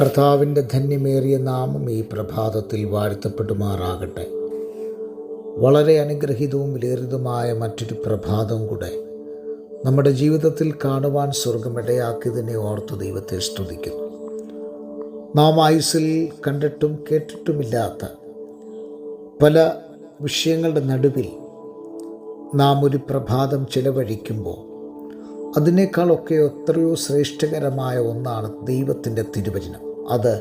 കർത്താവിന്റെ ധന്യമേറിയ നാമം ഈ പ്രഭാതത്തിൽ വാഴ്ത്തപ്പെടുമാറാകട്ടെ. വളരെ അനുഗ്രഹീതവും വിലയേറിയതുമായ മറ്റൊരു പ്രഭാതം കൂടെ നമ്മുടെ ജീവിതത്തിൽ കാണുവാൻ സ്വർഗമിടയാക്കിയതിനെ ഓർത്ത് ദൈവത്തെ സ്തുതിക്കുന്നു. നാം ആയുസിൽ കണ്ടിട്ടും കേട്ടിട്ടുമില്ലാത്ത പല വിഷയങ്ങളുടെ നടുവിൽ നാം ഒരു പ്രഭാതം ചിലവഴിക്കുമ്പോൾ അതിനേക്കാളൊക്കെ എത്രയോ ശ്രേഷ്ഠകരമായ ഒന്നാണ് ദൈവത്തിന്റെ തിരുവചനം. അത്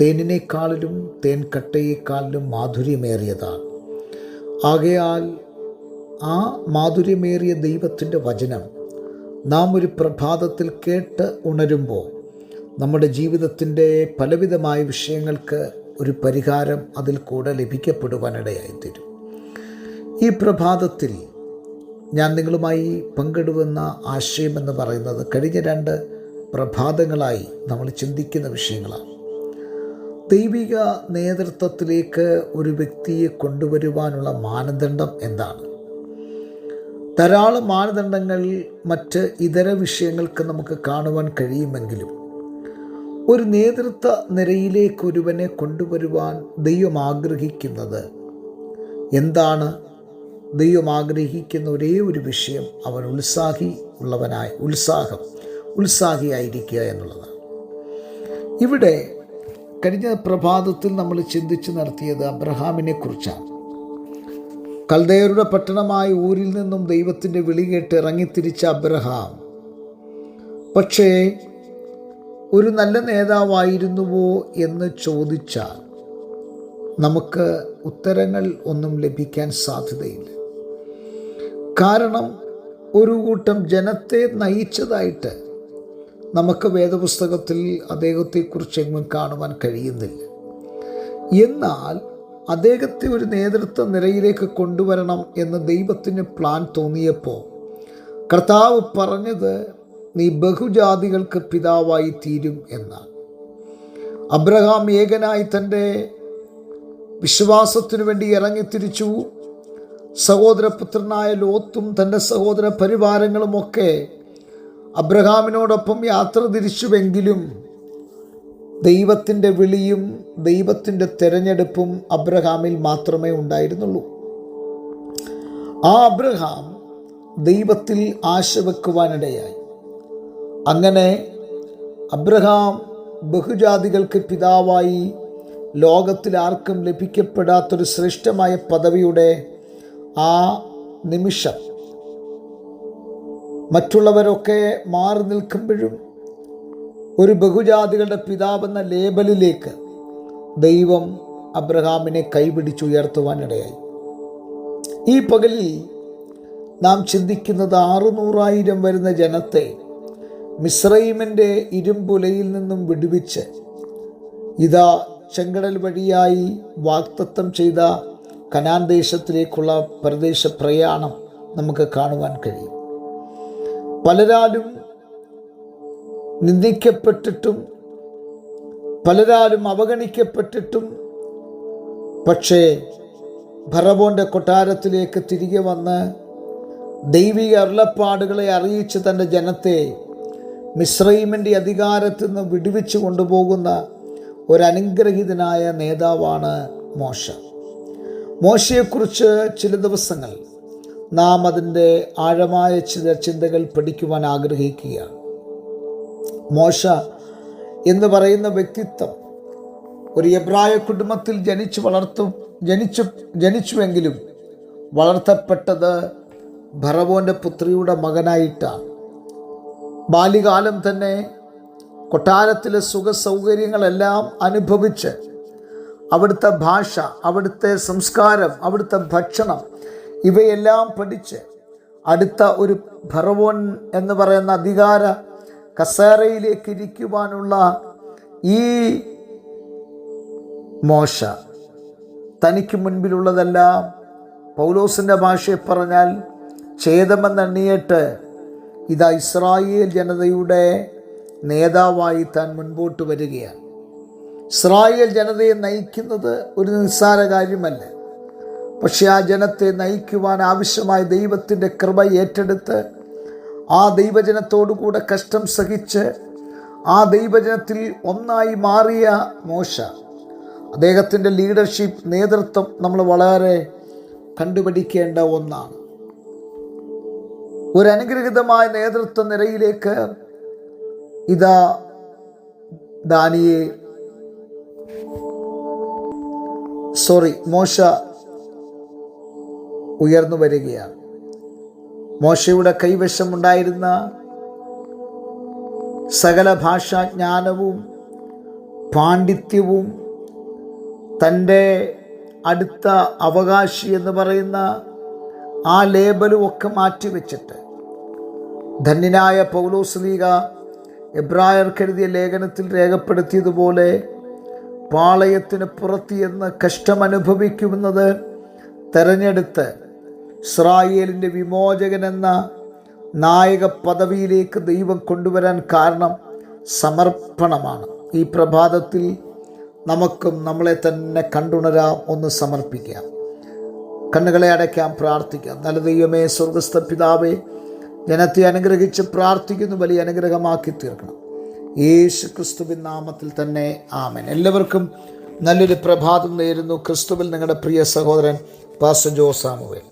തേനിനേക്കാളിലും തേൻകട്ടയേക്കാളിലും മാധുര്യമേറിയതാണ് ആകയാൽ ആ മാധുര്യമേറിയ ദൈവത്തിന്റെ വചനം നാം ഒരു പ്രഭാതത്തിൽ കേട്ട് ഉണരുമ്പോൾ നമ്മുടെ ജീവിതത്തിന്റെ പലവിധമായ വിഷയങ്ങൾക്ക് ഒരു പരിഹാരം അതിൽ കൂടെ ലഭിക്കപ്പെടുവാനിടയായിത്തീരും. ഈ പ്രഭാതത്തിൽ ഞാൻ നിങ്ങളുമായി പങ്കിടുവെന്ന ആശയം എന്ന് പറയുന്നത് കഴിഞ്ഞ രണ്ട് പ്രഭാതങ്ങളായി നമ്മൾ ചിന്തിക്കുന്ന വിഷയങ്ങളാണ്. ദൈവിക നേതൃത്വത്തിലേക്ക് ഒരു വ്യക്തിയെ കൊണ്ടുവരുവാനുള്ള മാനദണ്ഡം എന്താണ്? ധാരാളം മാനദണ്ഡങ്ങൾ മറ്റ് ഇതര വിഷയങ്ങൾക്ക് നമുക്ക് കാണുവാൻ കഴിയുമെങ്കിലും ഒരു നേതൃത്വ നിരയിലേക്ക് ഒരുവനെ കൊണ്ടുവരുവാൻ ദൈവം ആഗ്രഹിക്കുന്നത് എന്താണ്? ദൈവം ആഗ്രഹിക്കുന്ന ഒരേ ഒരു വിഷയം അവൻ ഉത്സാഹി ഉള്ളവനായി ഉത്സാഹം. ഉത്സാഹിയായിരിക്കുക എന്നുള്ളതാണ്. ഇവിടെ കഴിഞ്ഞ പ്രഭാതത്തിൽ നമ്മൾ ചിന്തിച്ച് നടത്തിയത് അബ്രഹാമിനെ കുറിച്ചാണ്. കൽദയരുടെ പട്ടണമായ ഊരിൽ നിന്നും ദൈവത്തിന്റെ വിളി കേട്ട് ഇറങ്ങിത്തിരിച്ച അബ്രഹാം പക്ഷേ ഒരു നല്ല നേതാവായിരുന്നുവോ എന്ന് ചോദിച്ചാൽ നമുക്ക് ഉത്തരങ്ങൾ ഒന്നും ലഭിക്കാൻ സാധ്യതയില്ല. കാരണം ഒരു കൂട്ടം ജനത്തെ നയിച്ചതായിട്ട് നമുക്ക് വേദപുസ്തകത്തിൽ അദ്ദേഹത്തെക്കുറിച്ച് എങ്ങും കാണുവാൻ കഴിയുന്നില്ല. എന്നാൽ അദ്ദേഹത്തെ ഒരു നേതൃത്വ നിരയിലേക്ക് കൊണ്ടുവരണം എന്ന് ദൈവത്തിന് പ്ലാൻ തോന്നിയപ്പോൾ കർത്താവ് പറഞ്ഞത് നീ ബഹുജാതികൾക്ക് പിതാവായി തീരും എന്നാണ്. അബ്രഹാം ഏകനായി തന്റെ വിശ്വാസത്തിനു വേണ്ടി ഇറങ്ങിത്തിരിച്ചു. സഹോദരപുത്രനായ ലോത്തും തന്റെ സഹോദര പരിവാരങ്ങളുമൊക്കെ അബ്രഹാമിനോടൊപ്പം യാത്ര തിരിച്ചുവെങ്കിലും ദൈവത്തിന്റെ വിളിയും ദൈവത്തിന്റെ തിരഞ്ഞെടുപ്പും അബ്രഹാമിൽ മാത്രമേ ഉണ്ടായിരുന്നുള്ളൂ. ആ അബ്രഹാം ദൈവത്തിൽ ആശ വെക്കുവാനിടയായി അങ്ങനെ അബ്രഹാം ബഹുജാതികൾക്ക് പിതാവായി ലോകത്തിൽ ആർക്കും ലഭിക്കപ്പെടാത്തൊരു ശ്രേഷ്ഠമായ പദവിയുടെ ആ നിമിഷം മറ്റുള്ളവരൊക്കെ മാറി നിൽക്കുമ്പോഴും ഒരു ബഹുജാതികളുടെ പിതാവെന്ന ലേബലിലേക്ക് ദൈവം അബ്രഹാമിനെ കൈപിടിച്ചുയർത്തുവാനിടയായി. ഈ പകലിൽ നാം ചിന്തിക്കുന്നത് ആറുനൂറായിരം വരുന്ന ജനത്തെ മിശ്രൈമിന്റെ ഇരുമ്പുലയിൽ നിന്നും വിടുവിച്ച് ഇതാ ചെങ്കടൽ വഴിയായി വാക്തത്വം ചെയ്ത കനാൻ ദേശത്തിലേക്കുള്ള പ്രദേശ പ്രയാണം നമുക്ക് കാണുവാൻ കഴിയും. പലരാലും നിന്ദിക്കപ്പെട്ടിട്ടും പലരാലും അവഗണിക്കപ്പെട്ടിട്ടും പക്ഷേ ഭറവോന്റെ കൊട്ടാരത്തിലേക്ക് തിരികെ വന്ന് ദൈവിക അരുളപ്പാടുകളെ അറിയിച്ച് തന്റെ ജനത്തെ മിശ്രൈമിന്റെ അധികാരത്തിൽ നിന്ന് വിടുവിച്ചു കൊണ്ടുപോകുന്ന ഒരനുഗ്രഹീതനായ നേതാവാണ് മോശ. മോശയെക്കുറിച്ച് ചില ദിവസങ്ങൾ നാം അതിന്റെ ആഴമായ ചില ചിന്തകൾ പഠിക്കുവാൻ ആഗ്രഹിക്കുകയാണ് മോശ എന്ന് പറയുന്ന വ്യക്തിത്വം ഒരു എബ്രായ കുടുംബത്തിൽ ജനിച്ചു വളർത്തു ജനിച്ചു ജനിച്ചുവെങ്കിലും വളർത്തപ്പെട്ടത് ഭറവോന്റെ പുത്രിയുടെ മകനായിട്ടാണ്. ബാല്യകാലം തന്നെ കൊട്ടാരത്തിലെ സുഖ സൗകര്യങ്ങളെല്ലാം അനുഭവിച്ച് അവിടുത്തെ ഭാഷ അവിടുത്തെ സംസ്കാരം അവിടുത്തെ ഭക്ഷണം ഇവയെല്ലാം പഠിച്ച് അടുത്ത ഒരു ഭറവോൻ എന്ന് പറയുന്ന അധികാര കസേരയിലേക്ക് ഇരിക്കുവാനുള്ള ഈ മോശ തനിക്ക് മുൻപിലുള്ളതെല്ലാം പൗലോസിന്റെ ഭാഷയെ പറഞ്ഞാൽ ഛേദമെന്നെണ്ണിയിട്ട് ഇതാ ഇസ്രായേൽ ജനതയുടെ നേതാവായി താൻ മുൻപോട്ട് വരികയാണ്. ഇസ്രായേൽ ജനതയെ നയിക്കുന്നത് ഒരു നിസ്സാര കാര്യമല്ല. പക്ഷെ ആ ജനത്തെ നയിക്കുവാൻ ആവശ്യമായ ദൈവത്തിന്റെ കൃപ ഏറ്റെടുത്ത് ആ ദൈവജനത്തോടുകൂടെ കഷ്ടം സഹിച്ച് ആ ദൈവജനത്തിൽ ഒന്നായി മാറിയ മോശ. അദ്ദേഹത്തിന്റെ ലീഡർഷിപ്പ് നേതൃത്വം നമ്മൾ വളരെ കണ്ടുപിടിക്കേണ്ട ഒന്നാണ്. ഒരു അനുഗ്രഹിതമായ നേതൃത്വ നിരയിലേക്ക് ഇതാ ദാനിയെ സോറി മോശ ഉയർന്നു വരികയാണ്. മോശയുടെ കൈവശമുണ്ടായിരുന്ന സകല ഭാഷാജ്ഞാനവും പാണ്ഡിത്യവും തന്റെ അടുത്ത അവകാശി എന്ന് പറയുന്ന ആ ലേബലും ഒക്കെ മാറ്റിവെച്ചിട്ട് ധന്യനായ പൗലോസ് ലീഗ എബ്രായർക്കെഴുതിയ ലേഖനത്തിൽ രേഖപ്പെടുത്തിയതുപോലെ പാളയത്തിന് പുറത്ത് എന്ന് കഷ്ടമനുഭവിക്കുമെന്നത് തെരഞ്ഞെടുത്ത് ഇസ്രായേലിന്റെ വിമോചകൻ എന്ന നായക പദവിയിലേക്ക് ദൈവം കൊണ്ടുവരാൻ കാരണം സമർപ്പണമാണ്. ഈ പ്രഭാതത്തിൽ നമുക്കും നമ്മളെ തന്നെ കണ്ടുണരാം ഒന്ന് സമർപ്പിക്കാം. കണ്ണുകളെ അടയ്ക്കാം പ്രാർത്ഥിക്കാം. നല്ല ദൈവമേ സ്വർഗസ്ഥ പിതാവേ ജനത്തെ അനുഗ്രഹിച്ച് പ്രാർത്ഥിക്കുന്നു വലിയ അനുഗ്രഹമാക്കി തീർക്കണം. യേശു ക്രിസ്തുവിൻ നാമത്തിൽ തന്നെ ആമൻ. എല്ലാവർക്കും നല്ലൊരു പ്രഭാതം നേരുന്നു. ക്രിസ്തുവിൽ നിങ്ങളുടെ പ്രിയ സഹോദരൻ പാസ്റ്റർ ജോസാമുവേൽ